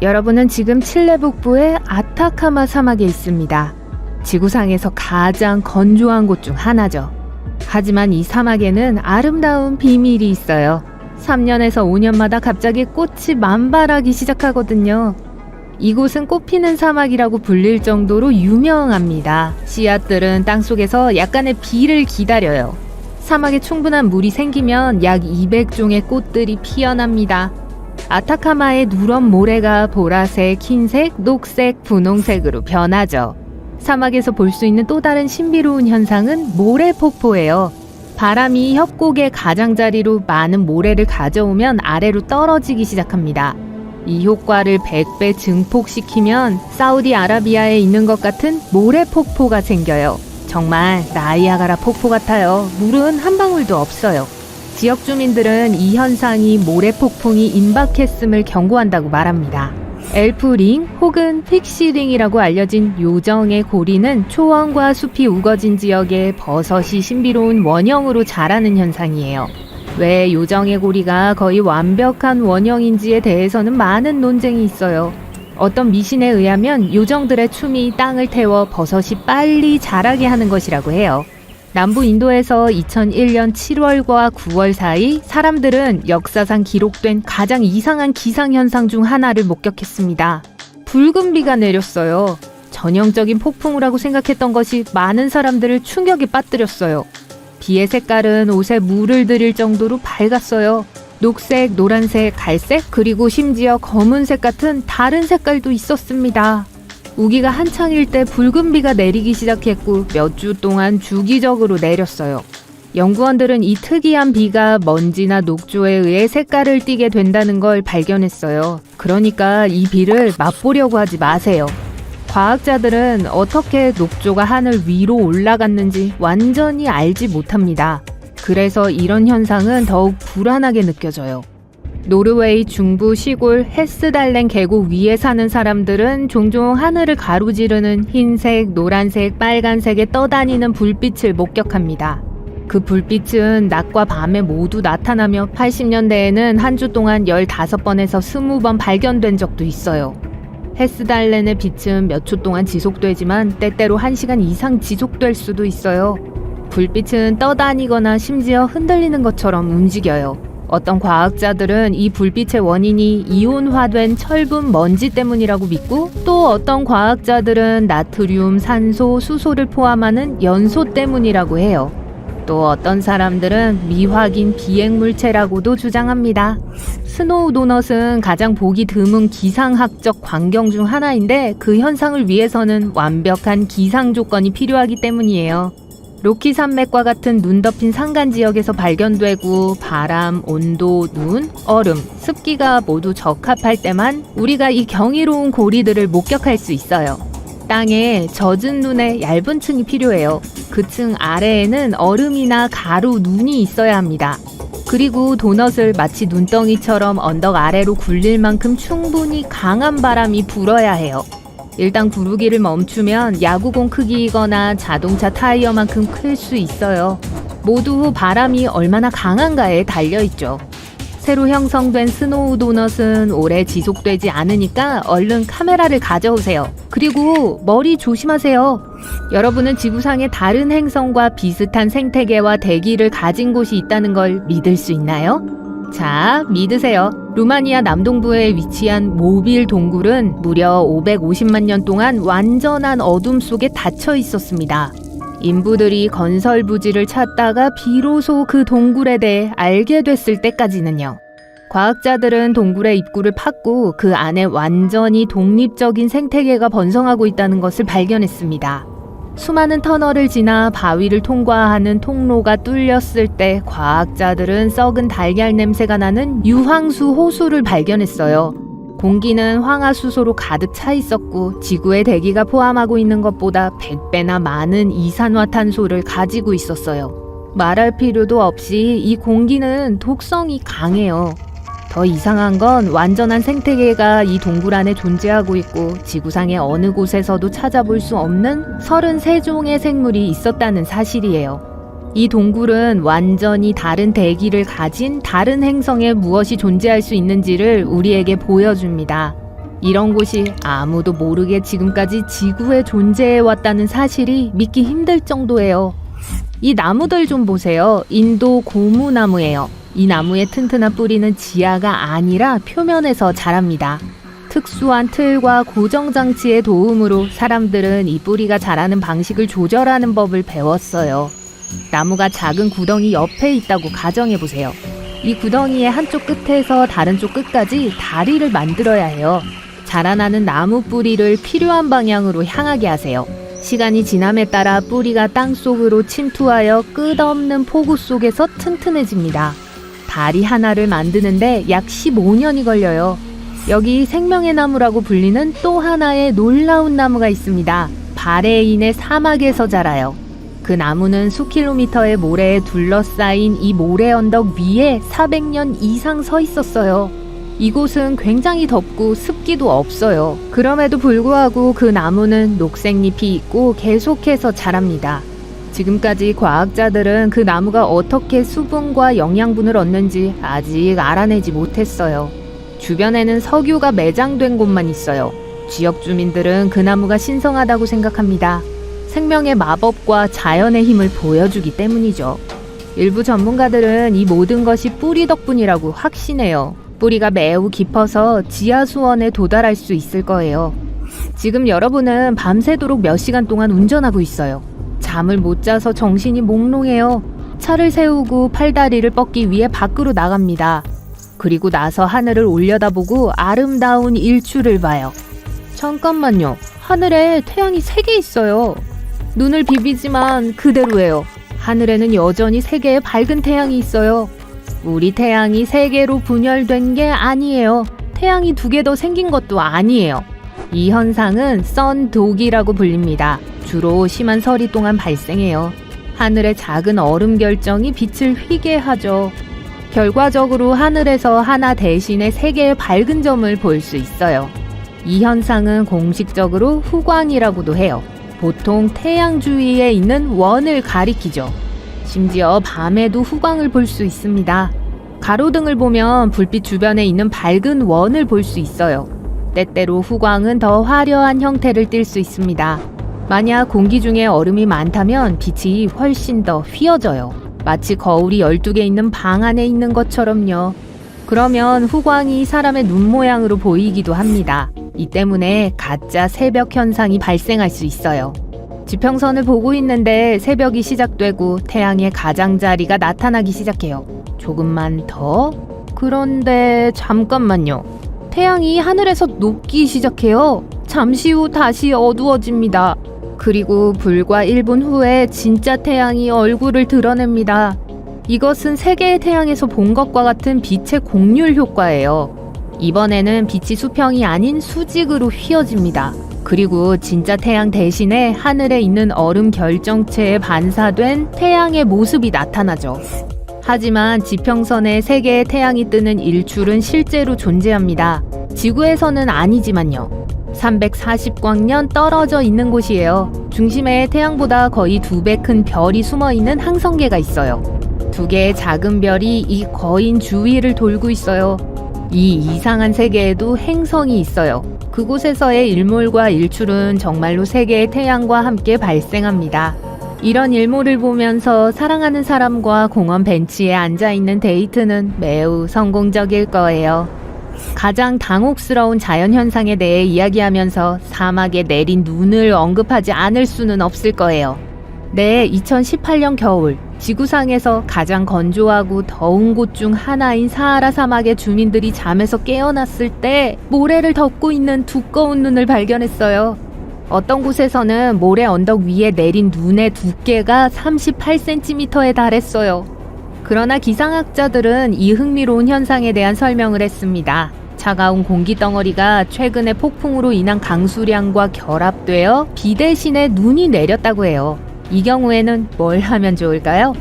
여러분은 지금 칠레 북부의 아타카마 사막에 있습니다. 지구상에서 가장 건조한 곳 중 하나죠. 하지만 이 사막에는 아름다운 비밀이 있어요. 3년에서 5년마다 갑자기 꽃이 만발하기 시작하거든요. 이곳은 꽃피는 사막이라고 불릴 정도로 유명합니다. 씨앗들은 땅속에서 약간의 비를 기다려요. 사막에 충분한 물이 생기면 약 200종의 꽃들이 피어납니다. 아타카마의 누런 모래가 보라색, 흰색, 녹색, 분홍색으로 변하죠. 사막에서 볼 수 있는 또 다른 신비로운 현상은 모래 폭포예요. 바람이 협곡의 가장자리로 많은 모래를 가져오면 아래로 떨어지기 시작합니다. 이 효과를 100배 증폭시키면 사우디아라비아에 있는 것 같은 모래 폭포가 생겨요. 정말 나이아가라 폭포 같아요. 물은 한 방울도 없어요. 지역 주민들은 이 현상이 모래 폭풍이 임박했음을 경고한다고 말합니다. 엘프링 혹은 픽시링이라고 알려진 요정의 고리는 초원과 숲이 우거진 지역에 버섯이 신비로운 원형으로 자라는 현상이에요. 왜 요정의 고리가 거의 완벽한 원형인지에 대해서는 많은 논쟁이 있어요. 어떤 미신에 의하면 요정들의 춤이 땅을 태워 버섯이 빨리 자라게 하는 것이라고 해요. 남부 인도에서 2001년 7월과 9월 사이 사람들은 역사상 기록된 가장 이상한 기상현상 중 하나를 목격했습니다. 붉은 비가 내렸어요. 전형적인 폭풍우라고 생각했던 것이 많은 사람들을 충격에 빠뜨렸어요. 비의 색깔은 옷에 물을 들일 정도로 밝았어요. 녹색, 노란색, 갈색, 그리고 심지어 검은색 같은 다른 색깔도 있었습니다. 우기가 한창일 때 붉은 비가 내리기 시작했고 몇 주 동안 주기적으로 내렸어요. 연구원들은 이 특이한 비가 먼지나 녹조에 의해 색깔을 띠게 된다는 걸 발견했어요. 그러니까 이 비를 맛보려고 하지 마세요. 과학자들은 어떻게 녹조가 하늘 위로 올라갔는지 완전히 알지 못합니다. 그래서 이런 현상은 더욱 불안하게 느껴져요. 노르웨이 중부 시골 헤스달렌 계곡 위에 사는 사람들은 종종 하늘을 가로지르는 흰색, 노란색, 빨간색에 떠다니는 불빛을 목격합니다. 그 불빛은 낮과 밤에 모두 나타나며 80년대에는 한 주 동안 15번에서 20번 발견된 적도 있어요. 헤스달렌의 빛은 몇 초 동안 지속되지만 때때로 1시간 이상 지속될 수도 있어요. 불빛은 떠다니거나 심지어 흔들리는 것처럼 움직여요. 어떤 과학자들은 이 불빛의 원인이 이온화된 철분 먼지 때문이라고 믿고 또 어떤 과학자들은 나트륨, 산소, 수소를 포함하는 연소 때문이라고 해요. 또 어떤 사람들은 미확인 비행물체라고도 주장합니다. 스노우 도넛은 가장 보기 드문 기상학적 광경 중 하나인데 그 현상을 위해서는 완벽한 기상 조건이 필요하기 때문이에요. 로키 산맥과 같은 눈 덮인 산간 지역에서 발견되고 바람, 온도, 눈, 얼음, 습기가 모두 적합할 때만 우리가 이 경이로운 고리들을 목격할 수 있어요. 땅에 젖은 눈의 얇은 층이 필요해요. 그 층 아래에는 얼음이나 가루, 눈이 있어야 합니다. 그리고 도넛을 마치 눈덩이처럼 언덕 아래로 굴릴 만큼 충분히 강한 바람이 불어야 해요. 일단 구르기를 멈추면 야구공 크기이거나 자동차 타이어만큼 클 수 있어요. 모두 바람이 얼마나 강한가에 달려있죠. 새로 형성된 스노우 도넛은 오래 지속되지 않으니까 얼른 카메라를 가져오세요. 그리고 머리 조심하세요. 여러분은 지구상의 다른 행성과 비슷한 생태계와 대기를 가진 곳이 있다는 걸 믿을 수 있나요? 자, 믿으세요. 루마니아 남동부에 위치한 모빌 동굴은 무려 550만 년 동안 완전한 어둠 속에 닫혀 있었습니다. 인부들이 건설 부지를 찾다가 비로소 그 동굴에 대해 알게 됐을 때까지는요. 과학자들은 동굴의 입구를 팠고 그 안에 완전히 독립적인 생태계가 번성하고 있다는 것을 발견했습니다. 수많은 터널을 지나 바위를 통과하는 통로가 뚫렸을 때 과학자들은 썩은 달걀 냄새가 나는 유황수 호수를 발견했어요. 공기는 황화수소로 가득 차 있었고 지구의 대기가 포함하고 있는 것보다 100배나 많은 이산화탄소를 가지고 있었어요. 말할 필요도 없이 이 공기는 독성이 강해요. 더 이상한 건 완전한 생태계가 이 동굴 안에 존재하고 있고 지구상의 어느 곳에서도 찾아볼 수 없는 33종의 생물이 있었다는 사실이에요. 이 동굴은 완전히 다른 대기를 가진 다른 행성에 무엇이 존재할 수 있는지를 우리에게 보여줍니다. 이런 곳이 아무도 모르게 지금까지 지구에 존재해 왔다는 사실이 믿기 힘들 정도예요. 이 나무들 좀 보세요. 인도 고무나무예요. 이 나무의 튼튼한 뿌리는 지하가 아니라 표면에서 자랍니다. 특수한 틀과 고정 장치의 도움으로 사람들은 이 뿌리가 자라는 방식을 조절하는 법을 배웠어요. 나무가 작은 구덩이 옆에 있다고 가정해 보세요. 이 구덩이의 한쪽 끝에서 다른 쪽 끝까지 다리를 만들어야 해요. 자라나는 나무 뿌리를 필요한 방향으로 향하게 하세요. 시간이 지남에 따라 뿌리가 땅 속으로 침투하여 끝없는 폭우 속에서 튼튼해집니다. 다리 하나를 만드는데 약 15년이 걸려요. 여기 생명의 나무라고 불리는 또 하나의 놀라운 나무가 있습니다. 바레인의 사막에서 자라요. 그 나무는 수킬로미터의 모래에 둘러싸인 이 모래 언덕 위에 400년 이상 서 있었어요. 이곳은 굉장히 덥고 습기도 없어요. 그럼에도 불구하고 그 나무는 녹색잎이 있고 계속해서 자랍니다. 지금까지 과학자들은 그 나무가 어떻게 수분과 영양분을 얻는지 아직 알아내지 못했어요. 주변에는 석유가 매장된 곳만 있어요. 지역 주민들은 그 나무가 신성하다고 생각합니다. 생명의 마법과 자연의 힘을 보여주기 때문이죠. 일부 전문가들은 이 모든 것이 뿌리 덕분이라고 확신해요. 뿌리가 매우 깊어서 지하 수원에 도달할 수 있을 거예요. 지금 여러분은 밤새도록 몇 시간 동안 운전하고 있어요. 잠을 못 자서 정신이 몽롱해요. 차를 세우고 팔다리를 뻗기 위해 밖으로 나갑니다. 그리고 나서 하늘을 올려다보고 아름다운 일출을 봐요. 잠깐만요. 하늘에 태양이 세개 있어요. 눈을 비비지만 그대로예요. 하늘에는 여전히 세 개의 밝은 태양이 있어요. 우리 태양이 세 개로 분열된 게 아니에요. 태양이 두 개 더 생긴 것도 아니에요. 이 현상은 썬독이라고 불립니다. 주로 심한 서리 동안 발생해요. 하늘의 작은 얼음 결정이 빛을 휘게 하죠. 결과적으로 하늘에서 하나 대신에 세 개의 밝은 점을 볼 수 있어요. 이 현상은 공식적으로 후광이라고도 해요. 보통 태양 주위에 있는 원을 가리키죠. 심지어 밤에도 후광을 볼 수 있습니다. 가로등을 보면 불빛 주변에 있는 밝은 원을 볼 수 있어요. 때때로 후광은 더 화려한 형태를 띨 수 있습니다. 만약 공기 중에 얼음이 많다면 빛이 훨씬 더 휘어져요. 마치 거울이 12개 있는 방 안에 있는 것처럼요. 그러면 후광이 사람의 눈 모양으로 보이기도 합니다. 이 때문에 가짜 새벽 현상이 발생할 수 있어요. 지평선을 보고 있는데 새벽이 시작되고 태양의 가장자리가 나타나기 시작해요. 조금만 더? 그런데 잠깐만요. 태양이 하늘에서 녹기 시작해요. 잠시 후 다시 어두워집니다. 그리고 불과 1분 후에 진짜 태양이 얼굴을 드러냅니다. 이것은 세계의 태양에서 본 것과 같은 빛의 공률 효과예요. 이번에는 빛이 수평이 아닌 수직으로 휘어집니다. 그리고 진짜 태양 대신에 하늘에 있는 얼음 결정체에 반사된 태양의 모습이 나타나죠. 하지만 지평선에 세 개의 태양이 뜨는 일출은 실제로 존재합니다. 지구에서는 아니지만요. 340광년 떨어져 있는 곳이에요. 중심에 태양보다 거의 두 배 큰 별이 숨어 있는 항성계가 있어요. 두 개의 작은 별이 이 거인 주위를 돌고 있어요. 이 이상한 세계에도 행성이 있어요. 그곳에서의 일몰과 일출은 정말로 세 개의 태양과 함께 발생합니다. 이런 일몰을 보면서 사랑하는 사람과 공원 벤치에 앉아 있는 데이트는 매우 성공적일 거예요. 가장 당혹스러운 자연현상에 대해 이야기하면서 사막에 내린 눈을 언급하지 않을 수는 없을 거예요. 네, 2018년 겨울, 지구상에서 가장 건조하고 더운 곳 중 하나인 사하라 사막의 주민들이 잠에서 깨어났을 때 모래를 덮고 있는 두꺼운 눈을 발견했어요. 어떤 곳에서는 모래 언덕 위에 내린 눈의 두께가 38cm에 달했어요. 그러나 기상학자들은 이 흥미로운 현상에 대한 설명을 했습니다. 차가운 공기 덩어리가 최근의 폭풍으로 인한 강수량과 결합되어 비 대신에 눈이 내렸다고 해요. 이 경우에는 뭘 하면 좋을까요?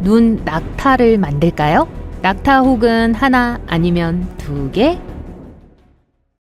눈 낙타를 만들까요? 낙타 혹은 하나 아니면 두 개?